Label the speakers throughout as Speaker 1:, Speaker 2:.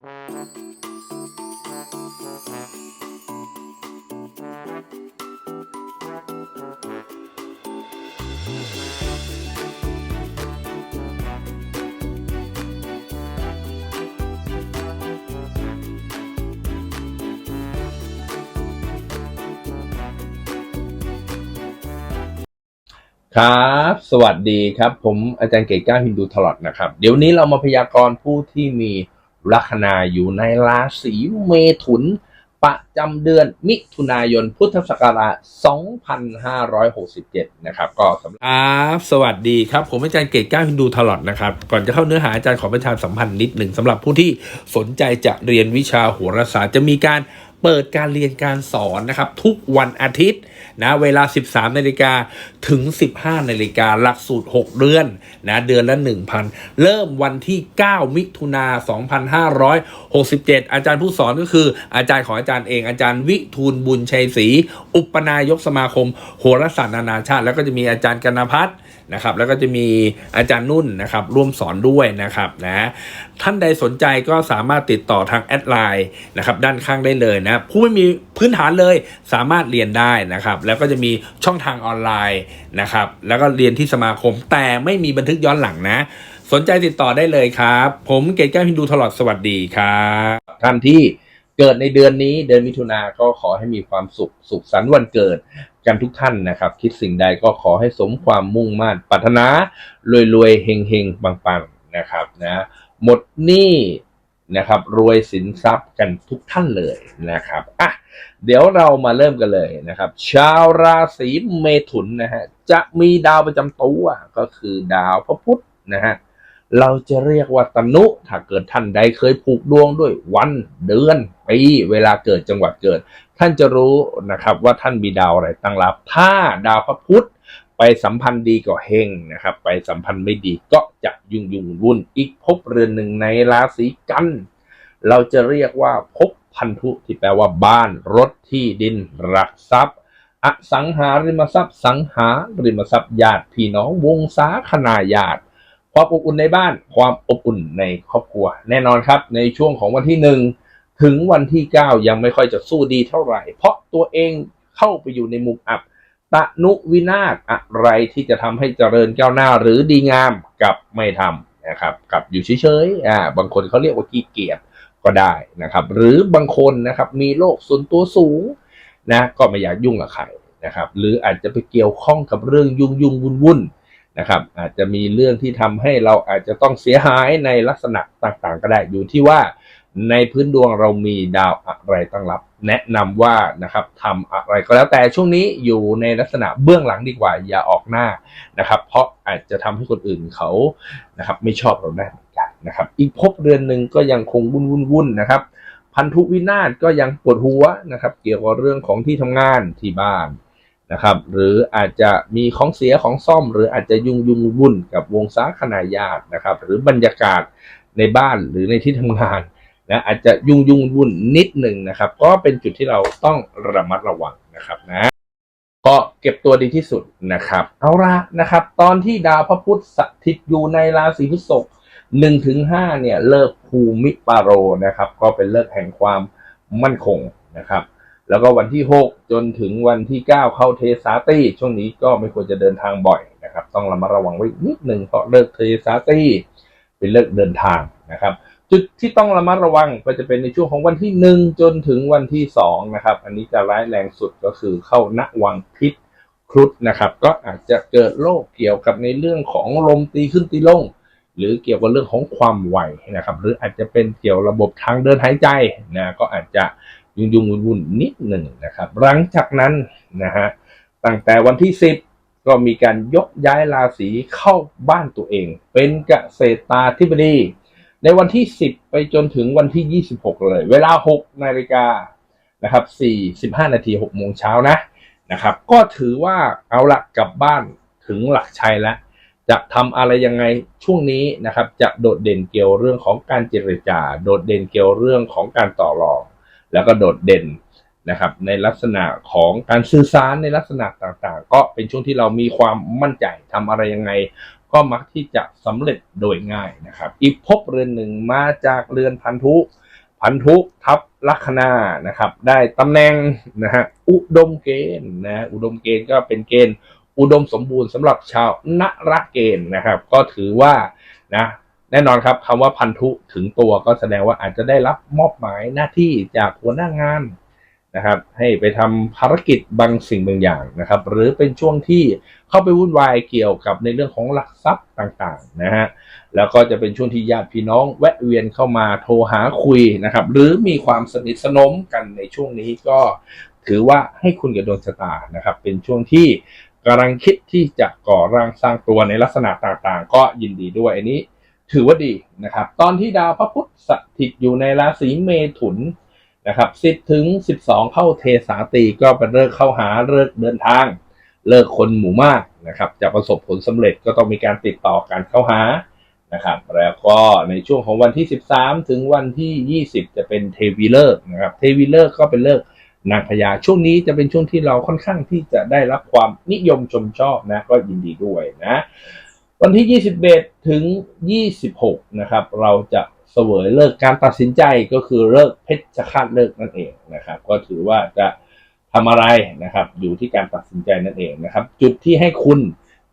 Speaker 1: ครับ สวัสดีครับ ผมอาจารย์เกตก้าฮินดูทลอดนะครับ เดี๋ยวนี้เรามาพยากรณ์ผู้ที่มี ลัคนาอยู่ในราศีเมถุน ประจำเดือนมิถุนายนพุทธศักราช 2567 นะครับ ก็สำหรับสวัสดีครับ ผมอาจารย์เกตก้าฮินดูทลอดนะครับ ก่อนจะเข้าเนื้อหาอาจารย์ขอประชาสัมพันธ์นิดหนึ่งสำหรับผู้ที่สนใจจะเรียนวิชาโหราศาสตร์จะมีการ เปิดการเรียนการสอนนะครับ ทุกวันอาทิตย์นะเวลา 13นาฬิกาถึง 15นาฬิกาหลักสูตร 6 เดือนนะเดือนละ 1,000 เริ่มวันที่ 9 มิถุนา 2567 อาจารย์ผู้สอนก็คืออาจารย์ของอาจารย์เอง อาจารย์วิทูลบุญชัยศรีอุปนายกสมาคม โหราศาสตร์นานาชาติ แล้วก็จะมีอาจารย์กนพัฒน์ นะครับแล้วก็จะมีอาจารย์นุ่นนะครับร่วมสอนด้วยนะครับนะท่านใดสนใจก็สามารถติดต่อทางแอดไลน์นะครับด้านข้างได้เลยนะผู้ไม่มีพื้นฐานเลยสามารถเรียนได้นะครับแล้วก็จะมีช่องทางออนไลน์นะครับแล้วก็เรียนที่สมาคมแต่ไม่มีบันทึกย้อนหลังนะ สนใจติดต่อได้เลยครับ ผมเกตแก้วฮินดูตลอดสวัสดีครับท่านที่เกิดในเดือนนี้เดือนมิถุนาก็ขอให้มีความสุขสุขสันต์วันเกิด กันทุกท่านนะครับ คิดสิ่งใดก็ขอให้สมความมุ่งมั่นปรารถนารวยๆเฮงเฮงๆปังๆนะครับนะหมดหนี้นะครับรวยสินทรัพย์กันทุกท่านเลยนะครับอะเดี๋ยวเรามาเริ่มกันเลยนะครับ ชาวราศีเมถุนนะฮะจะมีดาวประจำตัวก็คือดาวพระพุธนะฮะเราจะเรียกว่าตนุถ้าเกิดท่านใดเคยผูกดวงด้วยวันเดือนปีเวลาเกิดจังหวัดเกิด ท่านจะรู้นะครับว่าท่านมีดาวอะไรตั้งรับ ถ้าดาวพระพุธไปสัมพันธ์ดีก็เฮงนะครับ ไปสัมพันธ์ไม่ดีก็จะยุ่งยุ่งวุ่น อีกภพเรือนหนึ่งในราศีกัน เราจะเรียกว่าภพพันธุที่แปลว่าบ้านรถที่ดินรักทรัพย์ อสังหาริมทรัพย์ สังหาริมทรัพย์ญาติพี่น้องวงศาคณาญาติความอบอุ่นในบ้าน ความอบอุ่นในครอบครัว แน่นอนครับ ในช่วงของวันที่หนึ่ง ถึงวันที่ 9 ยังไม่ค่อยจะสู้ดีเท่าไหร่ เพราะตัวเองเข้าไปอยู่ในมุมอับ ตะนุวินาศอะไรที่จะทำให้เจริญก้าวหน้าหรือดีงามกับไม่ทำนะครับกับอยู่เฉยๆอ่าบางคนเขาเรียกว่าขี้เกียจก็ได้นะครับ หรือบางคนนะครับมีโรคส่วนตัวสูงนะก็ไม่อยากยุ่งกับใครนะครับ หรืออาจจะไปเกี่ยวข้องกับเรื่องยุ่งยุ่งวุ่นวุ่นๆนะครับอาจจะมีเรื่องที่ทำให้เราอาจจะต้องเสียหายในลักษณะต่างๆ ก็ได้อยู่ที่ว่า ในพื้นดวงเรามีดาวอะไรตั้งรับ แนะนำว่านะครับทำอะไรก็แล้วแต่ช่วงนี้อยู่ในลักษณะเบื้องหลังดีกว่าอย่าออกหน้านะครับ เพราะอาจจะทำให้คนอื่นเขานะครับ ไม่ชอบเราได้เหมือนกันนะครับ อีกภพเรือนหนึ่งก็ยังคงวุ่นวุ่นวุ่นนะครับพันธุวินาศก็ยังปวดหัวนะครับ เกี่ยวกับเรื่องของที่ทำงานที่บ้านนะครับ หรืออาจจะมีของเสียของซ่อม หรืออาจจะยุ่งยุ่งวุ่นกับวงศาคณาญาตินะครับ หรือบรรยากาศในบ้านหรือในที่ทำงาน นะอาจจะยุ่งยุ่งวุ่นนิดหนึ่งนะครับ ก็เป็นจุดที่เราต้องระมัดระวังนะครับนะก็เก็บตัวดีที่สุดนะครับ เอาละนะครับ ตอนที่ดาวพระพุธสถิตอยู่ในราศีพฤษภหนึ่งถึงห้าเนี่ยเลิกภูมิปาโรนะครับ ก็เป็นเลิกแห่งความมั่นคงนะครับ แล้วก็วันที่ 6 จนถึงวันที่ 9 เข้าเทสาตีช่วงนี้ก็ไม่ควรจะเดินทางบ่อยนะครับ ต้องระมัดระวังไว้นิดหนึ่งเพราะเลิกเทสาตีเป็นเลิกเดินทางนะครับ จุดที่ต้องระมัดระวังก็จะเป็นในช่วงของวันที่หนึ่งจนถึงวันที่สองนะครับ อันนี้จะร้ายแรงสุดก็คือเข้าณวังพิษครุฑนะครับ ก็อาจจะเกิดโรคเกี่ยวกับในเรื่องของลมตีขึ้นตีลง หรือเกี่ยวกับเรื่องของความไหวนะครับ หรืออาจจะเป็นเกี่ยวระบบทางเดินหายใจนะก็อาจจะยุ่งยุ่งวุ่นวุ่นๆนิดหนึ่งนะครับ หลังจากนั้นนะฮะตั้งแต่วันที่ 10 ก็มีการยกย้ายราศีเข้าบ้านตัวเอง เป็นเกษตราธิบดี ในวันที่ 10 ไปจนถึงวันที่ 26 เลย เวลา 6 นาฬิกานะครับ4 15 นาที 6 โมงเช้านะนะครับ ก็ถือว่าเอาละกลับบ้านถึงหลักชัยแล้ว จะทำอะไรยังไงช่วงนี้นะครับ จะโดดเด่นเกี่ยวเรื่องของการเจรจา โดดเด่นเกี่ยวเรื่องของการต่อรอง แล้วก็โดดเด่นนะครับในลักษณะของการสื่อสารในลักษณะต่างๆ ก็เป็นช่วงที่เรามีความมั่นใจทำอะไรยังไง ก็มักที่จะสำเร็จโดยง่ายนะครับ อีกภพเรือนหนึ่งมาจากเรือนพันธุ พันธุทับลัคนานะครับ ได้ตำแหน่งนะฮะอุดมเกณฑ์นะอุดมเกณฑ์ก็เป็นเกณฑ์ อุดมสมบูรณ์สำหรับชาวนรเกณฑ์นะครับ ก็ถือว่านะแน่นอนครับคำว่าพันธุถึงตัวก็แสดงว่าอาจจะได้รับมอบหมายหน้าที่จากหัวหน้างาน นะครับ ให้ไปทำภารกิจบางสิ่งบางอย่างนะครับ หรือเป็นช่วงที่เข้าไปวุ่นวายเกี่ยวกับในเรื่องของหลักทรัพย์ต่างๆนะฮะแล้วก็จะเป็นช่วงที่ญาติพี่น้องแวะเวียนเข้ามาโทรหาคุยนะครับ หรือมีความสนิทสนมกันในช่วงนี้ก็ถือว่าให้คุณกับดวงชะตานะครับ เป็นช่วงที่กำลังคิดที่จะก่อร่างสร้างตัวในลักษณะต่างๆ ก็ยินดีด้วยอันนี้ ถือว่าดีนะครับ ตอนที่ดาวพระพุธสถิตอยู่ในราศีเมถุน นะครับ10ถึง12เข้าเทสาตีก็เป็นเลิกเข้าหาเลิกเดินทาง เลิกคนหมู่มากนะครับจะประสบผลสำเร็จก็ต้องมีการติดต่อการเข้าหานะครับแล้วก็ในช่วงของวันที่ 13 ถึงวันที่ 20 จะเป็นเทวีเลิกนะครับเทวีเลิกก็เป็นเลิกนางพญาช่วงนี้จะเป็นช่วงที่เราค่อนข้างที่จะได้รับความนิยมชมชอบนะก็ยินดีด้วยนะ วันที่ 21 ถึง 26 นะครับ เราจะ เสวยเลิกการตัดสินใจก็คือเลิกเพชฌฆาตเลิกนั่นเองนะครับ ก็ถือว่าจะทำอะไรนะครับ อยู่ที่การตัดสินใจนั่นเองนะครับ จุดที่ให้คุณ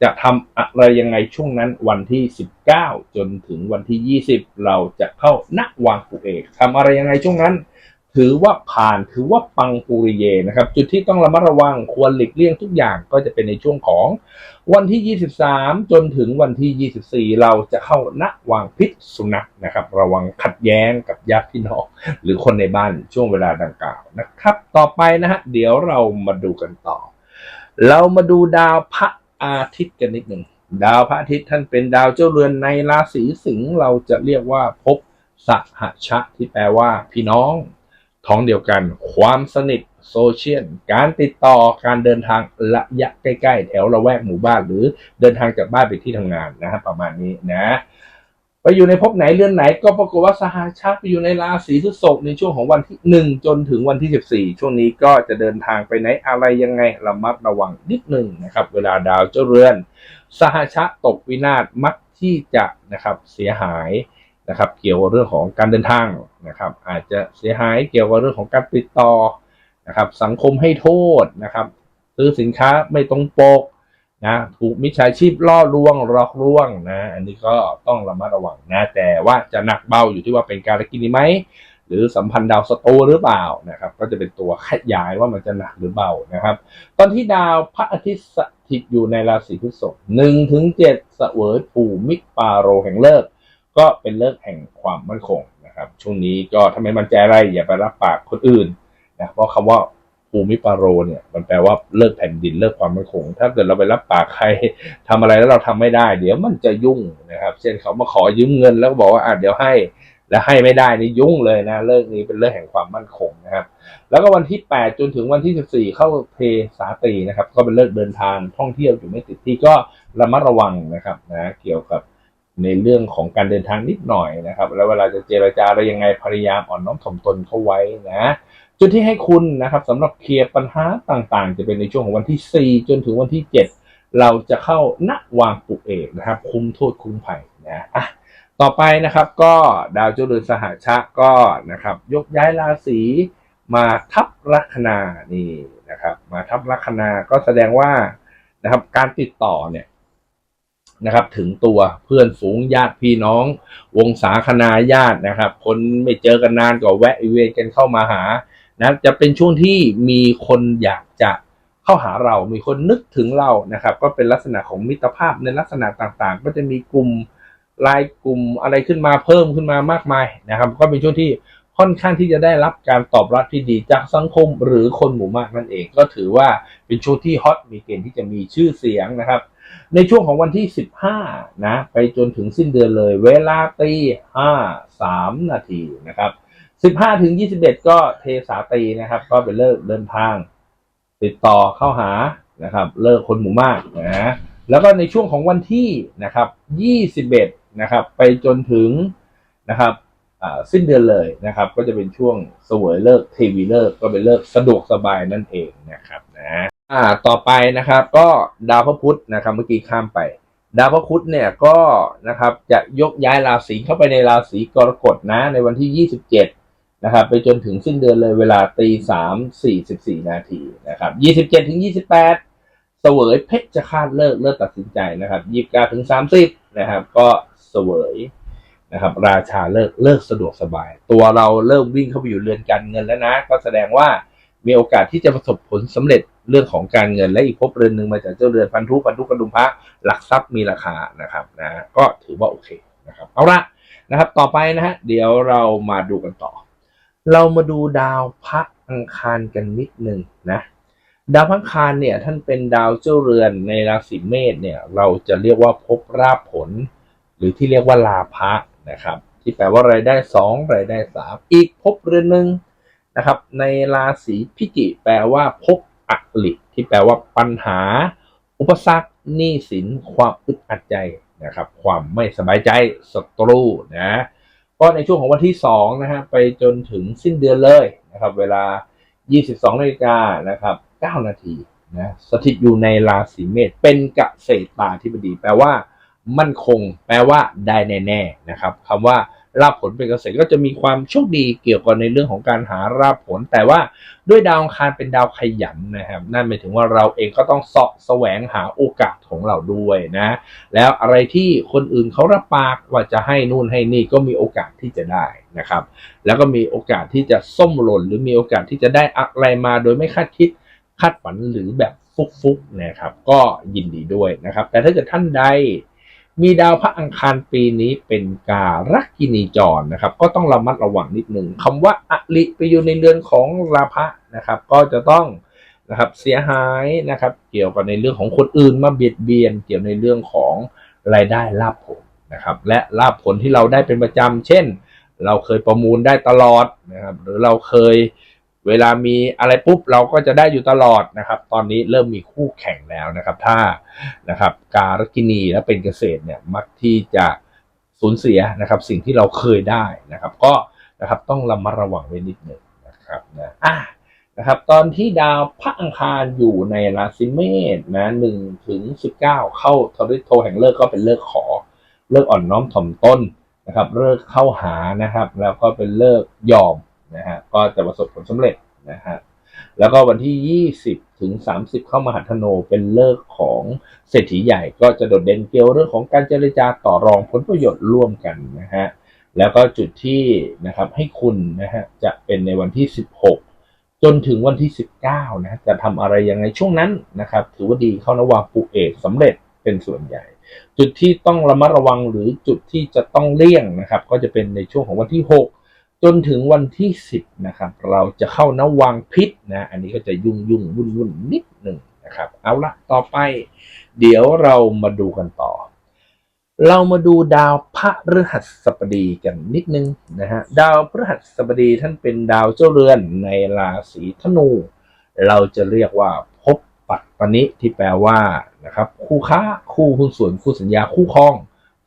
Speaker 1: จะทำอะไรยังไงช่วงนั้นวันที่ 19 จนถึงวันที่ 20 เราจะเข้าณวางปุเอกทำอะไรยังไงช่วงนั้น ถือว่าผ่านถือว่าปังปุริเยนะครับ จุดที่ต้องระมัดระวังควรหลีกเลี่ยงทุกอย่างก็จะเป็นในช่วงของวันที่ 23 จนถึงวันที่ 24 เราจะเข้าณวางพิษสุนัขนะครับ ระวังขัดแย้งกับญาติพี่น้องหรือคนในบ้านช่วงเวลาดังกล่าวนะครับ ต่อไปนะฮะเดี๋ยวเรามาดูกันต่อ เรามาดูดาวพระอาทิตย์กันนิดหนึ่งดาวพระอาทิตย์ท่านเป็นดาวเจ้าเรือนในราศีสิงห์เราจะเรียกว่าภพสหชะที่แปลว่าพี่น้อง ท้องเดียวกัน ความสนิทโซเชียลการติดต่อการเดินทางระยะใกล้ๆ แถวละแวกหมู่บ้าน หรือเดินทางจากบ้านไปที่ทำงานนะฮะประมาณนี้นะไปอยู่ในภพไหนเรือนไหนก็ปรากฏว่าสหชาติไปอยู่ในราศีพฤษภในช่วงของวันที่ 1 จนถึงวันที่ 14 ช่วงนี้ก็จะเดินทางไปไหนอะไรยังไงระมัดระวังนิดหนึ่งนะครับ เวลาดาวเจ้าเรือน สหชะตกวินาศมักที่จะนะครับเสียหาย นะครับเกี่ยวกับเรื่องของการเดินทางนะครับ อาจจะเสียหายเกี่ยวกับเรื่องของการติดต่อนะครับสังคมให้โทษนะครับซื้อสินค้าไม่ตรงปกนะถูกมิจฉาชีพล่อลวงหลอกลวงนะอันนี้ก็ต้องระมัดระวังนะแต่ว่าจะหนักเบาอยู่ที่ว่าเป็นการกินไหมหรือสัมพันธ์ดาวสโตหรือเปล่านะครับ ก็จะเป็นตัวขยายว่ามันจะหนักหรือเบานะครับ ตอนที่ดาวพระอาทิตย์สถิตอยู่ในราศีพฤษภหนึ่งถึงเจ็ดเสวยภูมิปาโรแห่งเลิก ก็เป็นเลิกแห่งความมั่นคงนะครับ ช่วงนี้ก็ถ้าไม่มั่นใจอะไรอย่าไปรับปากคนอื่นนะเพราะคำว่าภูมิปาโรเนี่ยมันแปลว่าเลิกแผ่นดินเลิกความมั่นคง ถ้าเกิดเราไปรับปากใครทำอะไรแล้วเราทำไม่ได้ เดี๋ยวมันจะยุ่งนะครับ เช่นเขามาขอยืมเงินแล้วบอกว่าอะเดี๋ยวให้ แล้วให้ไม่ได้นี่ยุ่งเลยนะเลิกนี้เป็นเลิกแห่งความมั่นคงนะครับ แล้วก็วันที่ 8 จนถึงวันที่ 14 เข้าเทสาตีนะครับ ก็เป็นเลิกเดินทางท่องเที่ยวอยู่ไม่ติดที่ก็ระมัดระวังนะครับนะเกี่ยวกับ ในเรื่องของการเดินทางนิดหน่อยนะครับ แล้วเวลาจะเจรจาอะไรยังไงพยายามอ่อนน้อมถ่อมตนเข้าไว้นะจุดที่ให้คุณนะครับสำหรับเคลียร์ปัญหาต่างๆ จะเป็นในช่วงของวันที่ 4 จนถึงวันที่ 7 เราจะเข้าณวางปุเอกนะครับ คุ้มโทษคุ้มภัยนะอะต่อไปนะครับก็ดาวเจ้าเรือนสหชะก็นะครับ ยกย้ายราศีมาทับลัคนานี่นะครับ มาทับลัคนาก็แสดงว่านะครับการติดต่อเนี่ย นะครับ ถึงตัวเพื่อนฝูงญาติพี่น้อง วงศาคณาญาตินะครับ คนไม่เจอกันนานก็แวะเวียนกันเข้ามาหานะจะเป็นช่วงที่มีคนอยากจะเข้าหาเรา มีคนนึกถึงเรานะครับ ก็เป็นลักษณะของมิตรภาพในลักษณะต่างๆ ก็จะมีกลุ่มรายกลุ่มอะไรขึ้นมาเพิ่มขึ้นมามากมายนะครับ ก็เป็นช่วงที่ค่อนข้างที่จะได้รับการตอบรับที่ดีจากสังคมหรือคนหมู่มากนั่นเอง ก็ถือว่าเป็นช่วงที่ฮอตมีเกณฑ์ที่จะมีชื่อเสียงนะครับ ในช่วงของวันที่ 15 นะ ไปจนถึงสิ้นเดือนเลย เวลาตี5 3 นาทีนะครับ 15 ถึง 21 ก็เทสาตีนะครับ ก็เป็นเลิกเดินทาง ติดต่อเข้าหานะครับ เลิกคนหมู่มากนะแล้วก็ในช่วงของวันที่นะครับ 21 นะครับ ไปจนถึงนะครับสิ้นเดือนเลยนะครับ ก็จะเป็นช่วงเสวยเลิกเทวีเลิกก็เป็นเลิกสะดวกสบายนั่นเองนะครับนะ อ่าต่อไปนะครับก็ดาวพระพุธนะครับเมื่อกี้ข้ามไป ดาวพระพุธเนี่ยก็นะครับจะยกย้ายราศีเข้าไปในราศีกรกฎนะในวันที่ 27นะครับไปจนถึงสิ้นเดือนเลยเวลาตีสามสี่สิบสี่นาทีนะครับยี่สิบเจ็ดถึงยี่สิบแปดเสวยเพชรจะคาดเลิกเลิกตัดสินใจนะครับยี่สิบเก้าถึงสามสิบนะครับก็เสวยนะครับราชาเลิกเลิกสะดวกสบาย ตัวเราเริ่มวิ่งเข้าไปอยู่เรือนการเงินแล้วนะ ก็แสดงว่า มีโอกาสที่จะประสบผลสำเร็จเรื่องของการเงินและอีกภพเรือนหนึ่งมาจากเจ้าเรือนพันธุพันธุกระดุมพระหลักทรัพย์มีราคานะครับนะก็ถือว่าโอเคนะครับเอาละนะครับต่อไปนะฮะเดี๋ยวเรามาดูกันต่อ เรามาดูดาวพระอังคารกันนิดหนึ่งนะดาวพระอังคารเนี่ยท่านเป็นดาวเจ้าเรือนในราศีเมษเนี่ยเราจะเรียกว่าภพราบผล หรือที่เรียกว่าลาภะนะครับ ที่แปลว่ารายได้สองรายได้สามอีกภพเรือนหนึ่ง นะครับ ในราศีพิจิแปลว่าภพอลิที่แปลว่าปัญหา อุปสรรคหนี้สิน ความอึดอัดใจนะครับ ความไม่สบายใจศัตรูนะก็ในช่วงของวันที่2นะฮะไปจนถึงสิ้นเดือนเลยนะครับ เวลา 22นาฬิกานะครับ9นาทีนะสถิตอยู่ในราศีเมษเป็นกเกษตราธิบดี แปลว่า มั่นคง แปลว่าได้แน่ๆนะครับคำว่า ราบผลเป็นเกษตรก็จะมีความโชคดีเกี่ยวกับในเรื่องของการหาราบผล แต่ว่าด้วยดาวอังคารเป็นดาวขยันนะครับ นั่นหมายถึงว่าเราเองก็ต้องเสาะแสวงหาโอกาสของเราด้วยนะ แล้วอะไรที่คนอื่นเขารับปากว่าจะให้นู่นให้นี่ก็มีโอกาสที่จะได้นะครับ แล้วก็มีโอกาสที่จะส้มหล่นหรือมีโอกาสที่จะได้อะไรมาโดยไม่คาดคิดคาดฝันหรือแบบฟุกๆนะครับ ก็ยินดีด้วยนะครับ แต่ถ้าเกิดท่านใด มีดาวพระอังคารปีนี้เป็นการักกินีจรนะครับ ก็ต้องระมัดระวังนิดหนึ่งคำว่าอลิไปอยู่ในเรือนของราพะนะครับ ก็จะต้องนะครับเสียหายนะครับ เกี่ยวกับในเรื่องของคนอื่นมาเบียดเบียน เกี่ยวในเรื่องของรายได้ลาภผลนะครับ และลาภผลที่เราได้เป็นประจำเช่น เราเคยประมูลได้ตลอดนะครับ หรือเราเคย เวลามีอะไรปุ๊บเราก็จะได้อยู่ตลอดนะครับ ตอนนี้เริ่มมีคู่แข่งแล้วนะครับ ถ้านะครับการกินีและเป็นเกษตรเนี่ยมักที่จะสูญเสียนะครับ สิ่งที่เราเคยได้นะครับ ก็นะครับต้องระมัดระวังไว้นิดหนึ่งนะครับนะอะนะครับตอนที่ดาวพระอังคารอยู่ในราศีเมษนะหนึ่งถึงสิบเก้าเข้าทริโทแห่งเลิกก็เป็นเลิกขอ เลิกอ่อนน้อมถ่อมต้นนะครับ เลิกเข้าหานะครับ แล้วก็เป็นเลิกยอม นะฮะก็จะประสบผลสำเร็จนะฮะแล้วก็วันที่ 20 ถึง 30 เข้ามาหัทโนเป็นเลิกของเศรษฐีใหญ่ก็จะโดดเด่นเกี่ยวเรื่องของการเจรจาต่อรองผลประโยชน์ร่วมกันนะฮะแล้วก็จุดที่นะครับให้คุณนะฮะจะเป็นในวันที่ 16 จนถึงวันที่ 19นะจะทำอะไรยังไงช่วงนั้นนะครับถือว่าดีเข้าระวางปุเอกสำเร็จเป็นส่วนใหญ่ จุดที่ต้องระมัดระวังหรือจุดที่จะต้องเลี่ยงนะครับ ก็จะเป็นในช่วงของวันที่ 6 จนถึงวันที่ 10 นะครับ เราจะเข้านวังพิษนะ อันนี้ก็จะยุ่งยุ่งวุ่นวุ่นนิดหนึ่งนะครับ เอาละต่อไป เดี๋ยวเรามาดูกันต่อ เรามาดูดาวพระฤหัสบดีกันนิดนึงนะฮะ ดาวพฤหัสบดีท่านเป็นดาวเจ้าเรือนในราศีธนู เราจะเรียกว่าพบปัตตนิที่แปลว่านะครับ คู่ค้าคู่หุ้นส่วนคู่สัญญาคู่ครอง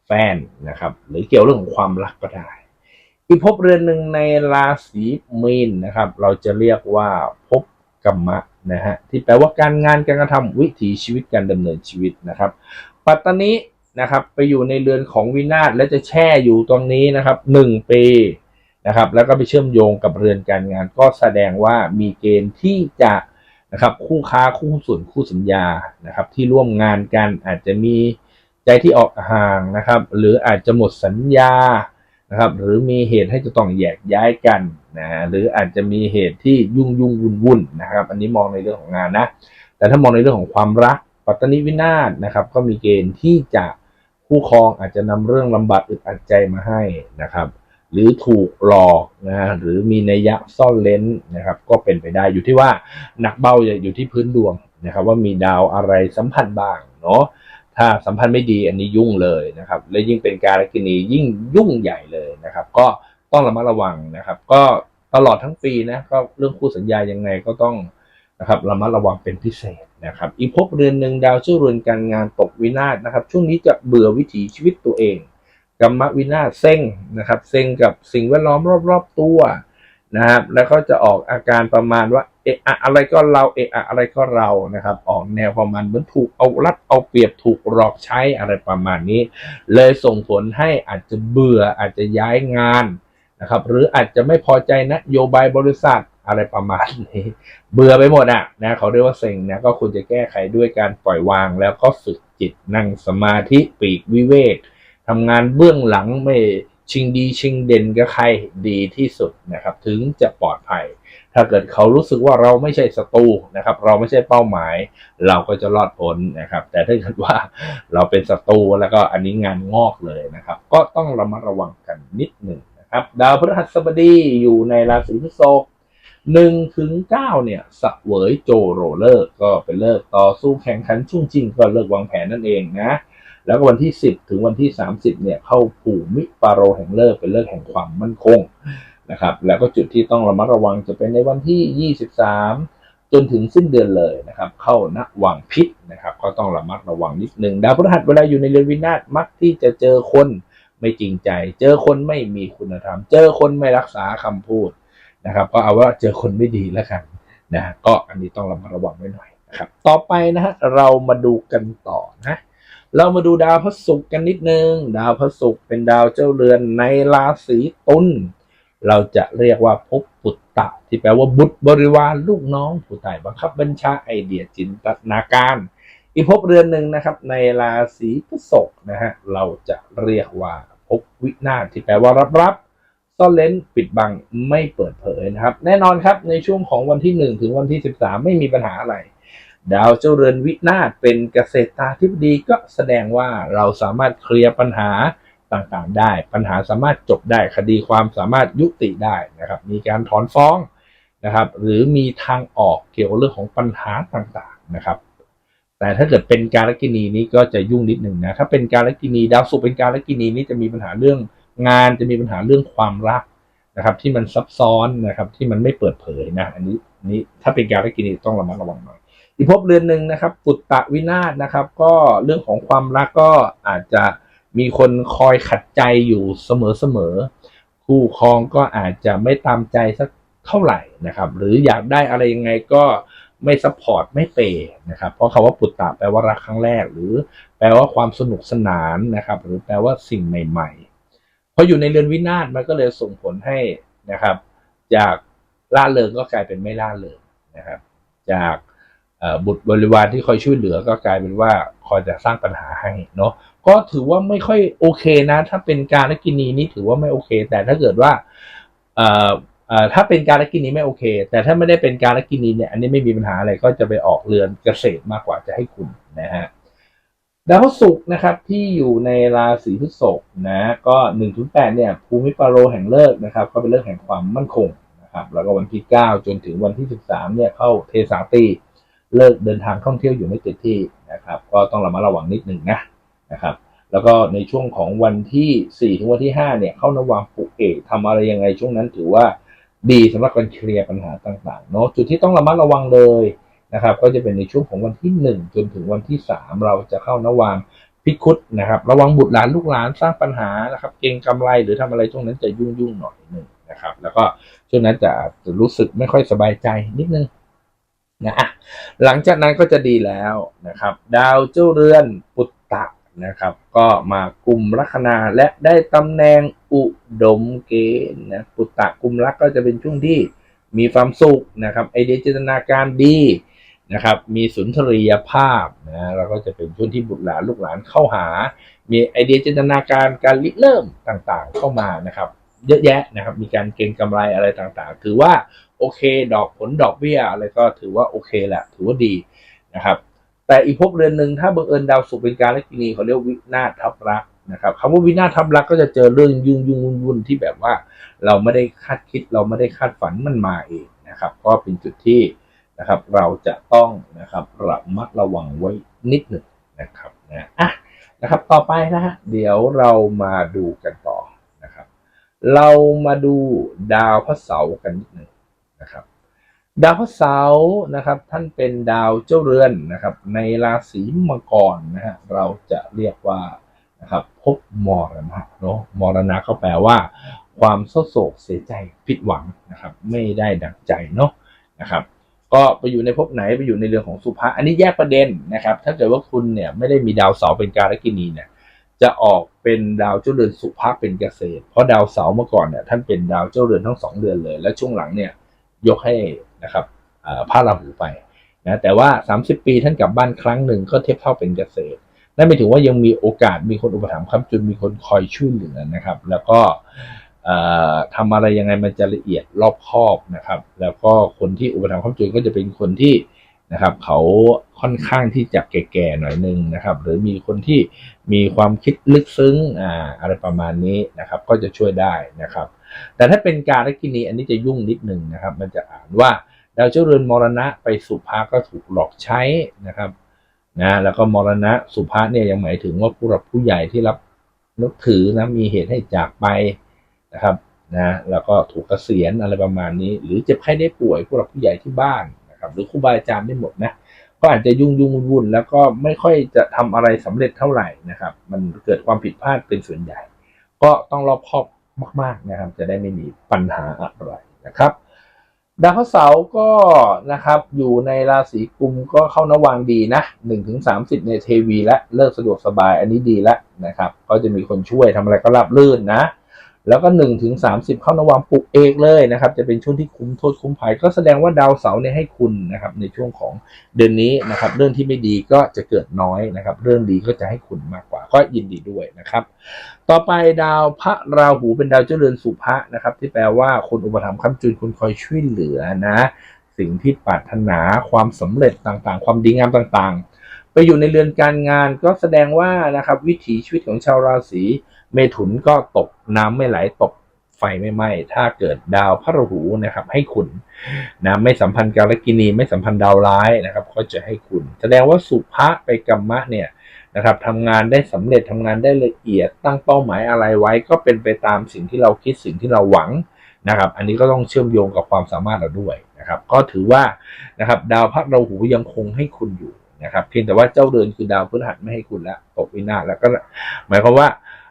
Speaker 1: แฟนนะครับ หรือเกี่ยวเรื่องของความรักก็ได้ อีกภพเรือนหนึ่งในราศีมีนนะครับ เราจะเรียกว่าภพกรรมะนะฮะที่แปลว่าการงานการกระทำวิถีชีวิตการดำเนินชีวิตนะครับ ปัตตานินะครับไปอยู่ในเรือนของวินาศและจะแช่อยู่ตรงนี้นะครับหนึ่งปีนะครับ แล้วก็ไปเชื่อมโยงกับเรือนการงาน ก็แสดงว่ามีเกณฑ์ที่จะนะครับคู่ค้าคู่ส่วนคู่สัญญานะครับ ที่ร่วมงานกันอาจจะมีใจที่ออกห่างนะครับ หรืออาจจะหมดสัญญา นะครับ หรือมีเหตุให้จะต้องแยกย้ายกันนะหรืออาจจะมีเหตุที่ยุ่งยุ่งวุ่นวุ่นนะครับ อันนี้มองในเรื่องของงานนะ แต่ถ้ามองในเรื่องของความรัก ปัตตนิวินาศนะครับ ก็มีเกณฑ์ที่จะคู่ครองอาจจะนำเรื่องลำบากอึดอัดใจมาให้นะครับ หรือถูกหลอกนะหรือมีนัยยะซ่อนเล้นนะครับ ก็เป็นไปได้อยู่ที่ว่าหนักเบาอยู่ที่พื้นดวงนะครับ ว่ามีดาวอะไรสัมพันธ์บ้างเนาะ ถ้าสัมพันธ์ไม่ดีอันนี้ยุ่งเลยนะครับ และยิ่งเป็นการกินียิ่งยุ่งใหญ่เลยนะครับ ก็ต้องระมัดระวังนะครับ ก็ตลอดทั้งปีนะก็เรื่องคู่สัญญายังไงก็ต้องนะครับระมัดระวังเป็นพิเศษนะครับ อีกภพเรือนหนึ่งดาวชื่อเรือนการงานตกวินาศนะครับ ช่วงนี้จะเบื่อวิถีชีวิตตัวเองกรรมวินาศเซ็งนะครับเซ็งกับสิ่งแวดล้อมรอบ ๆตัวนะครับ แล้วก็จะออกอาการประมาณว่า เอะอะอะไรก็เราเอะอะอะไรก็เรานะครับ ออกแนวประมาณเหมือนถูกเอารัดเอาเปรียบถูกหลอกใช้อะไรประมาณนี้ เลยส่งผลให้อาจจะเบื่ออาจจะย้ายงานนะครับ หรืออาจจะไม่พอใจนโยบายบริษัทอะไรประมาณนี้ เบื่อไปหมดอะนะเขาเรียกว่าเซ็งนะก็ควรจะแก้ไขด้วยการปล่อยวางแล้วก็ฝึกจิตนั่งสมาธิปีกวิเวกทำงานเบื้องหลังไม่ชิงดีชิงเด่นกับใครดีที่สุดนะครับ ถึงจะปลอดภัย ถ้าเกิดเขารู้สึกว่าเราไม่ใช่ศัตรูนะครับ เราไม่ใช่เป้าหมาย เราก็จะรอดพ้นนะครับ แต่ถ้าเกิดว่าเราเป็นศัตรูแล้วก็อันนี้งานงอกเลยนะครับ ก็ต้องระมัดระวังกันนิดหนึ่งนะครับ ดาวพฤหัสบดีอยู่ในราศีพฤษภหนึ่งถึงเก้าเนี่ยสเวยโจโรเลิกก็เป็นเลิกต่อสู้แข่งขันชุ่งชิงก็เลิกวางแผนนั่นเองนะ แล้วก็วันที่ 10 ถึงวันที่ 30เนี่ยเข้าผูมิปาโรแห่งเลิกเป็นเลิกแห่งความมั่นคง นะครับแล้วก็จุดที่ต้องระมัดระวังจะเป็นในวันที่ 23 จนถึงสิ้นเดือนเลยนะครับเข้าณวังพิษนะครับก็ต้องระมัดระวังนิดนึงดาวพฤหัสเวลาอยู่ในเรือนวินาศมักที่จะเจอคนไม่จริงใจ เจอคนไม่มีคุณธรรม เจอคนไม่รักษาคำพูดนะครับก็เอาว่าเจอคนไม่ดีแล้วกันนะก็อันนี้ต้องระมัดระวังไว้หน่อยนะครับต่อไปนะฮะเรามาดูกันต่อนะเรามาดูดาวพระศุกร์กันนิดนึง ดาวพระศุกร์เป็นดาวเจ้าเรือนในราศีตุล เราจะเรียกว่าภพปุตตะ ที่แปลว่าบุตรบริวารลูกน้องผู้ใต้บังคับบัญชาไอเดียจินตนาการ อีกภพเรือนหนึ่งนะครับ ในราศีพฤษภนะฮะเราจะเรียกว่าภพวินาศที่แปลว่ารับรับซ่อนเล้นปิดบังไม่เปิดเผยนะครับ แน่นอนครับในช่วงของวันที่ 1 ถึงวันที่ 13 ไม่มีปัญหาอะไร ดาวเจ้าเรือนวินาศเป็นเกษตราธิบดีก็แสดงว่าเราสามารถเคลียร์ปัญหา ต่างๆ ได้ ปัญหาสามารถจบได้คดีความสามารถยุติได้นะครับ มีการถอนฟ้องนะครับ หรือมีทางออกเกี่ยวกับเรื่องของปัญหาต่างๆนะครับ แต่ถ้าเกิดเป็นการลกินีนี้ก็จะยุ่งนิดหนึ่งนะถ้าเป็นการลกินีดาวศุกร์เป็นการลกินีนี้จะมีปัญหาเรื่องงานจะมีปัญหาเรื่องความรักนะครับ ที่มันซับซ้อนนะครับ ที่มันไม่เปิดเผยนะอันนี้นนี้ถ้าเป็นการลกินีต้องระมัดระวังหน่อยอีกภพเรือนหนึ่งนะครับปุตตะวินาศนะครับ ก็เรื่องของความรักก็อาจจะ มีคนคอยขัดใจอยู่เสมอๆคู่ครองก็อาจจะไม่ตามใจสักเท่าไหร่นะครับ หรืออยากได้อะไรยังไงก็ไม่ซัพพอร์ตไม่เปย์นะครับ เพราะคาว่าปุตตะแปลว่ารักครั้งแรก หรือแปลว่าความสนุกสนานนะครับ หรือแปลว่าสิ่งใหม่ๆพออยู่ในเรือนวินาศมันก็เลยส่งผลให้นะครับ จากล่าเริงก็กลายเป็นไม่ล่าเริงนะครับ จากบุตรบริวารที่คอยช่วยเหลือก็กลายเป็นว่าคอยจะสร้างปัญหาให้เนาะ ก็ถือว่าไม่ค่อยโอเคนะ ถ้าเป็นการลกินีนี่ถือว่าไม่โอเค แต่ถ้าเกิดว่าเอ่อเอ่อถ้าเป็นการลกินีไม่โอเค แต่ถ้าไม่ได้เป็นการลกินีเนี่ยอันนี้ไม่มีปัญหาอะไรก็จะไปออกเรือนเกษตรมากกว่าจะให้คุณนะฮะดาวพฤหัสนะครับที่อยู่ในราศีพฤษภนะก็1นถึงแปดเนี่ยภูมิปารโรแห่งเลิกนะครับ ก็เป็นเลิกแห่งความมั่นคงนะครับแล้วก็วันที่9จนถึงวันที่13เนี่ยเข้าเทสาตีเลิกเดินทางท่องเที่ยวอยู่ไม่ติดที่นะครับ ก็ต้องระมัดระวังนิดหนึ่งนะ นะครับ แล้วก็ในช่วงของวันที่4ถึงวันที่5เนี่ยเข้านวางปุกเอกทำอะไรยังไงช่วงนั้นถือว่าดีสำหรับการเคลียร์ปัญหาต่างๆเนาะจุดที่ต้องระมัดระวังเลยนะครับ ก็จะเป็นในช่วงของวันที่ 1 จนถึงวันที่ 3 เราจะเข้านวางพิคุดนะครับ ระวังบุตรหลานลูกหลานสร้างปัญหานะครับเก่งกำไรหรือทำอะไรช่วงนั้นจะยุ่งยุ่งๆหน่อยหนึ่งนะครับ แล้วก็ช่วงนั้นจะจะรู้สึกไม่ค่อยสบายใจนิดนึงนะอะหลังจากนั้นก็จะดีแล้วนะครับ ดาวเจ้าเรือนปุตตะ นะครับ ก็มากลุ่มลัคนาและได้ตำแหน่งอุดมเกณฑ์นะปุตตะกลุ่มลักก็จะเป็นช่วงที่มีความสุขนะครับไอเดียจินตนาการดีนะครับ มีสุนทรียภาพนะแล้วก็จะเป็นช่วงที่บุตรหลานลูกหลานเข้าหา มีไอเดียจินตนาการการริเริ่มต่างๆเข้ามานะครับ เยอะแยะนะครับ มีการเก็งกำไรอะไรต่างๆ ถือว่าโอเค ดอกผลดอกเบี้ยอะไรก็ถือว่าโอเคแหละถือว่าดีนะครับ แต่อีกภพเรือนหนึ่งถ้าบังเอิญดาวศุกร์เป็นการลัคนีเขาเรียกวินาศทับรักนะครับคำว่าวินาศทับรักก็จะเจอเรื่องยุ่งยุ่งวุ่นวุ่นที่แบบว่า เราไม่ได้คาดคิดเราไม่ได้คาดฝันมันมาเองนะครับ ก็เป็นจุดที่นะครับ เราจะต้องนะครับระมัดระวังไว้นิดหนึ่งนะครับนะอะนะครับ ต่อไปนะฮะเดี๋ยวเรามาดูกันต่อนะครับ เรามาดูดาวพระเสาร์กันนิดหนึ่ง ดาวพระเสาร์นะครับ ท่านเป็นดาวเจ้าเรือนนะครับ ในราศีมังกรนะฮะเราจะเรียกว่านะครับพบมรณะเนาะมรณะเขาแปลว่า ความเศร้าโศกเสียใจผิดหวังนะครับ ไม่ได้ดังใจเนาะนะครับ ก็ไปอยู่ในภพไหนไปอยู่ในเรื่องของสุภาอันนี้แยกประเด็นนะครับ ถ้าเกิดว่าคุณเนี่ยไม่ได้มีดาวเสาร์เป็นการกินีเนี่ยจะออกเป็นดาวเจ้าเรือนสุภาเป็นเกษตร เพราะดาวเสาร์เมื่อก่อนเนี่ยท่านเป็นดาวเจ้าเรือนทั้งสองเดือนเลย และช่วงหลังเนี่ยยกให้ นะครับอ่าพระราหูไปนะแต่ว่า 30 ปีท่านกลับบ้านครั้งหนึ่งก็เทียบเท่าเป็นเกษตรนั่นหมายถึงว่ายังมีโอกาสมีคนอุปถัมภ์ค้ำจุนมีคนคอยช่วยเหลือนะครับ แล้วก็เอ่อทำอะไรยังไงมันจะละเอียดรอบคอบนะครับ แล้วก็คนที่อุปถัมภ์ค้ำจุนก็จะเป็นคนที่นะครับ เขาค่อนข้างที่จะแก่ๆหน่อยนึงนะครับ หรือมีคนที่มีความคิดลึกซึ้งอ่าอะไรประมาณนี้นะครับ ก็จะช่วยได้นะครับ แต่ถ้าเป็นการกินีอันนี้จะยุ่งนิดนึงนะครับ มันจะอ่านว่า ดาวเจ้าเรือนมรณะไปสุภาก็ถูกหลอกใช้นะครับนะแล้วก็มรณะสุภาเนี่ยยังหมายถึงว่าผู้หลักผู้ใหญ่ที่รับนับถือนะมีเหตุให้จากไปนะครับนะแล้วก็ถูกเกษียณอะไรประมาณนี้ หรือเจ็บไข้ได้ป่วยผู้หลักผู้ใหญ่ที่บ้านนะครับหรือครูบาอาจารย์ได้หมดนะก็อาจจะยุ่งยุ่งวุ่นแล้วก็ไม่ค่อยจะทำอะไรสำเร็จเท่าไหร่นะครับ มันเกิดความผิดพลาดเป็นส่วนใหญ่ ก็ต้องรอบคอบมาก ๆนะครับ จะได้ไม่มีปัญหาอะไรนะครับ ดาวพระเสาร์ก็นะครับอยู่ในราศีกุมก็เข้านวังดีนะหนึ่งถึงสามสิบในเทวีและเลิกสะดวกสบายอันนี้ดีแล้วนะครับ ก็จะมีคนช่วยทำอะไรก็ราบรื่นนะ แล้วก็หนึ่งถึงสามสิบเข้านวางปลุกเอกเลยนะครับ จะเป็นช่วงที่คุ้มโทษคุ้มภัย ก็แสดงว่าดาวเสาร์เนี่ยให้คุณนะครับ ในช่วงของเดือนนี้นะครับ เรื่องที่ไม่ดีก็จะเกิดน้อยนะครับ เรื่องดีก็จะให้คุณมากกว่า ก็ยินดีด้วยนะครับ ต่อไปดาวพระราหูเป็นดาวเจ้าเรือนสุภะนะครับ ที่แปลว่าคนอุปถัมภ์ค้ำจุนคุณคอยช่วยเหลือนะ สิ่งที่ปรารถนาความสำเร็จต่างๆ ความดีงามต่างๆ ไปอยู่ในเรือนการงานก็แสดงว่านะครับวิถีชีวิตของชาวราศี เมถุนก็ตกน้ำไม่ไหลตกไฟไม่ไหม้ถ้าเกิดดาวพระราหูนะครับ ให้คุณนะไม่สัมพันธ์กาลกินีไม่สัมพันธ์ดาวร้ายนะครับ ก็จะให้คุณ แสดงว่าสุภะไปกรรมะเนี่ยนะครับทำงานได้สำเร็จทำงานได้ละเอียดตั้งเป้าหมายอะไรไว้ ก็เป็นไปตามสิ่งที่เราคิดสิ่งที่เราหวังนะครับ อันนี้ก็ต้องเชื่อมโยงกับความสามารถเราด้วยนะครับ ก็ถือว่านะครับดาวพระราหูยังคงให้คุณอยู่นะครับ เพียงแต่ว่าเจ้าเดือนคือดาวพฤหัสไม่ให้คุณแล้วตกวินาศแล้วก็หมายความว่า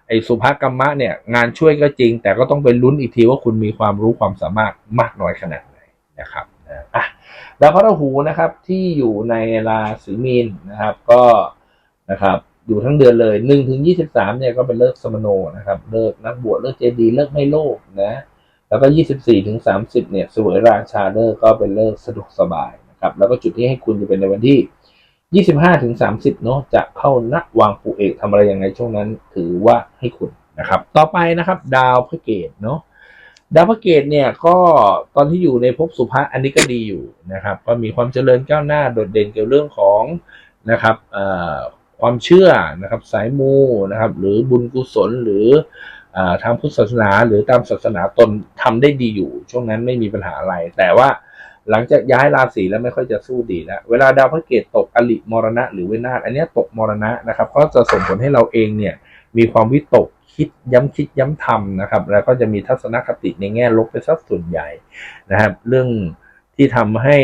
Speaker 1: ไอ้สุภกรรมะเนี่ยงานช่วยก็จริง แต่ก็ต้องไปลุ้นอีกทีว่าคุณมีความรู้ความสามารถมากน้อยขนาดไหนนะครับอะดาวพระราหูนะครับที่อยู่ในราศีมีนนะครับก็นะครับอยู่ทั้งเดือนเลยหนึ่งถึงยี่สิบสามเนี่ยก็เป็นเลิกสมโนนะครับ เลิกนักบวชเลิกเจดีย์เลิกไม่โลภนะแล้วก็ยี่สิบสี่ถึงสามสิบเนี่ยเสวยราชาเลิกก็เป็นเลิกสะดวกสบายนะครับแล้วก็จุดที่ให้คุณจะเป็นในวันที่ ยี่สิบห้าถึงสามสิบเนาะจะเข้านักวางปูเอกทำอะไรยังไงช่วงนั้นถือว่าให้คุณนะครับ ต่อไปนะครับ ดาวพระเกตเนาะดาวพระเกตเนี่ยก็ตอนที่อยู่ในภพสุภาอันนี้ก็ดีอยู่นะครับ ก็มีความเจริญก้าวหน้าโดดเด่นเกี่ยวเรื่องของนะครับความเชื่อนะครับสายมูนะครับ หรือบุญกุศลหรืออทางพุทธศาสนา หรือตามศาสนาตนทำได้ดีอยู่ ช่วงนั้นไม่มีปัญหาอะไร แต่ว่า หลังจากย้ายราศีแล้วไม่ค่อยจะสู้ดีแล้ว เวลาดาวพระเกตตกอลิมรณะ หรือเวนาศอันนี้ตกมรณะนะครับ ก็จะส่งผลให้เราเองเนี่ยมีความวิตกคิดย้ำคิดย้ำทำนะครับ แล้วก็จะมีทัศนคติในแง่ลบไปสักส่วนใหญ่นะครับ เรื่องที่ทำให้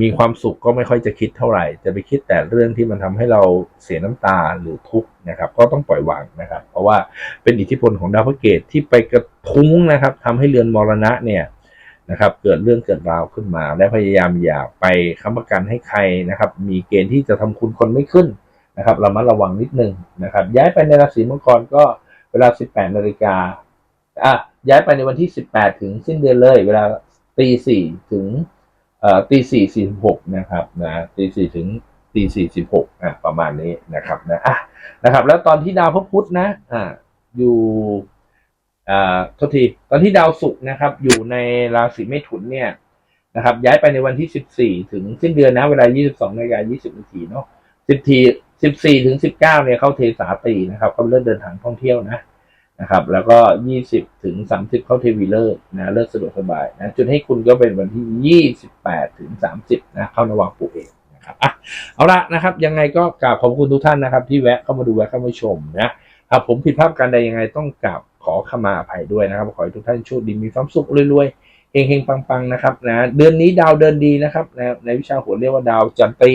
Speaker 1: มีความสุขก็ไม่ค่อยจะคิดเท่าไหร่ จะไปคิดแต่เรื่องที่มันทำให้เราเสียน้ำตาหรือทุกข์นะครับ ก็ต้องปล่อยวางนะครับ เพราะว่าเป็นอิทธิพลของดาวพระเกตที่ไปกระทุ้งนะครับทำให้เรือนมรณะเนี่ย นะครับ เกิดเรื่องเกิดราวขึ้นมา และพยายามอย่าไปค้ำประกันให้ใครนะครับ มีเกณฑ์ที่จะทำคุณคนไม่ขึ้นนะครับเรามาระวังนิดนึงนะครับ ย้ายไปในราศีมังกรก็เวลา 18นาฬิกาอะย้ายไปในวันที่ 18 ถึงสิ้นเดือนเลย เวลาตีสี่ถึงเอ่อตีสี่สี่สิบหกนะครับนะตีสี่ถึงตีสี่สิบหกอะประมาณนี้นะครับนะอะนะครับ แล้วตอนที่ดาวพระพุธนะอ่าอยู่ อ่าทษทีตอนที่ดาวศุกร์นะครับ อยู่ในราศีเมถุนเนี่ยนะครับ ย้ายไปในวันที่14ถึงสิ้นเดือนนะเวลา22นาฬิกา20นาทีเนาะสิบทีสิบสี่ถึงสิบเก้าเนี่ยเข้าเทสาตีนะครับเขาเริ่มเดินทางท่องเที่ยวนะนะครับ แล้วก็ยี่สิบถึงสามสิบเข้าเทวีเลิกนะเลิกสะดวกสบายนะจุดให้คุณก็เป็นวันที่ยี่สิบแปดถึงสามสิบนะเข้านวางปูเองนะครับอะเอาละนะครับ ยังไงก็กราบขอบคุณทุกท่านนะครับ ที่แวะเข้ามาดูแวะเข้ามาชมนะครับผมผิดพลาดการใดยังไงต้องกราบ ขอขมาอภัยด้วยนะครับ ขอให้ทุกท่านโชคดีมีความสุขรวยๆเฮงๆปังๆนะครับนะเดือนนี้ดาวเดินดีนะครับนะในวิชาโหัวเรียกว่าดาวจันทรี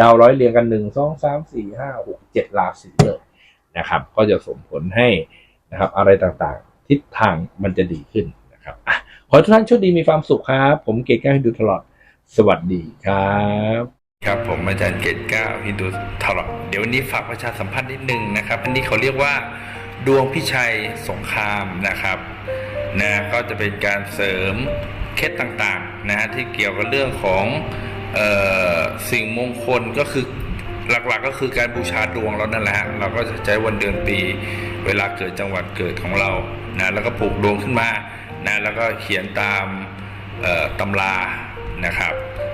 Speaker 1: ดาวร้อยเรียงกันหนึ่งสองสามสี่ห้าหกเจ็ดราศีเลยนะครับ ก็จะส่งผลให้นะครับ อะไรต่างๆ ทิศทางมันจะดีขึ้นนะครับขอทุกท่านโชคดีมีความสุขครับ ผมเกศแก้วให้ดูตลอด สวัสดีครับ ครับผมอาจารย์เกตเก้าฮินดูทารอเดี๋ยววันนี้ฝากประชาสัมพันธ์นิดนึงนะครับ อันนี้เขาเรียกว่า ดวงพิชัยสงครามนะครับนะก็จะเป็นการเสริมเคล็ดต่างๆนะฮะที่เกี่ยวกับเรื่องของออสิ่งมงคลก็คือหลักๆก็คือการบูชาดวงแล้วนั่นแหละเราก็จะใช้วันเดือนปี เวลาเกิดจังหวัดเกิดของเรานะแล้วก็ปลูกดวงขึ้นมานะแล้วก็เขียนตามตำรานะครับ